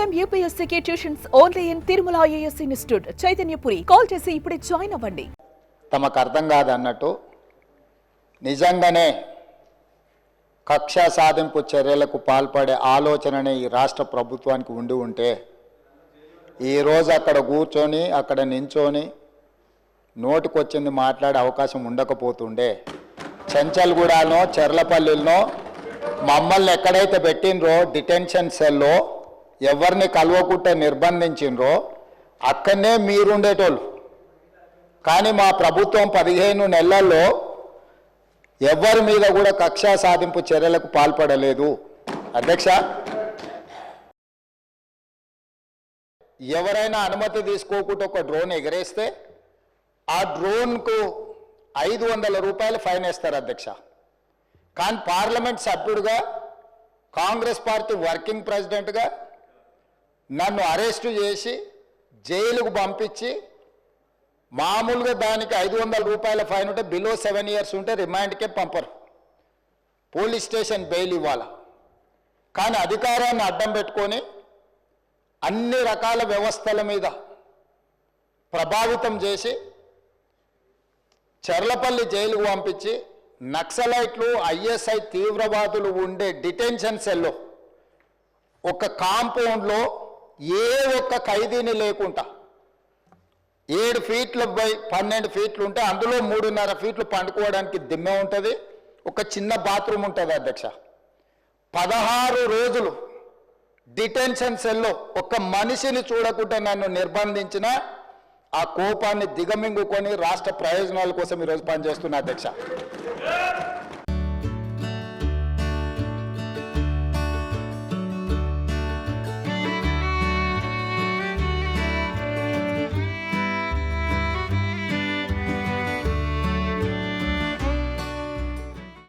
Time యూపీఎస్సీకి tuitions only in Tirumala IAS institute. Chaitanyapuri. Call చేసి ఇప్పుడే join అవ్వండి. తమకు అర్థం కాదు అన్నట్టు నిజంగానే కక్ష సాధింపు చర్యలకు పాల్పడే ఆలోచననే ఈ రాష్ట్ర ప్రభుత్వానికి ఉండి ఉంటే ఈరోజు అక్కడ కూర్చొని అక్కడ నించొని నోటికొచ్చింది మాట్లాడే అవకాశం ఉండకపోతుండే. చెంచల్గూడనో చెర్లపల్లిలో మమ్మల్ని ఎక్కడైతే పెట్టినరో డిటెన్షన్ సెల్లో ఎవరిని కలవకుంటే నిర్బంధించిండ్రో అక్కడనే మీరుండేటోళ్ళు. కానీ మా ప్రభుత్వం పదిహేను నెలల్లో ఎవరి మీద కూడా కక్షా సాధింపు చర్యలకు పాల్పడలేదు. అధ్యక్ష? ఎవరైనా అనుమతి తీసుకోకుండా ఒక డ్రోన్ ఎగరేస్తే ఆ డ్రోన్కు ఐదు వందల రూపాయలు ఫైన్ వేస్తారు అధ్యక్ష. కానీ పార్లమెంట్ సభ్యుడిగా కాంగ్రెస్ పార్టీ వర్కింగ్ ప్రెసిడెంట్గా నన్ను అరెస్టు చేసి జైలుకు పంపించి మామూలుగా దానికి ఐదు వందల రూపాయల ఫైన్ ఉంటే బిలో సెవెన్ ఇయర్స్ ఉంటే రిమాండ్కే పంపరు. పోలీస్ స్టేషన్ బెయిల్ ఇవ్వాలి? కానీ అధికారాన్ని అడ్డం పెట్టుకొని అన్ని రకాల వ్యవస్థల మీద ప్రభావితం చేసి చెర్లపల్లి జైలుకు పంపించి నక్సలైట్లు ఐఎస్ఐ తీవ్రవాదులు ఉండే డిటెన్షన్ సెల్లో ఒక కాంపౌండ్లో ఏ ఒక్క ఖైదీని లేకుండా ఏడు ఫీట్లు బై పన్నెండు ఫీట్లు ఉంటే అందులో మూడున్నర ఫీట్లు పండుకోవడానికి దిమ్మె ఉంటుంది ఒక చిన్న బాత్రూమ్ ఉంటుంది అధ్యక్ష. పదహారు రోజులు డిటెన్షన్ సెల్లో ఒక మనిషిని చూడకుండా నన్ను నిర్బంధించిన ఆ కోపాన్ని దిగమింగుకొని రాష్ట్ర ప్రయోజనాల కోసం ఈరోజు పనిచేస్తున్నా అధ్యక్ష.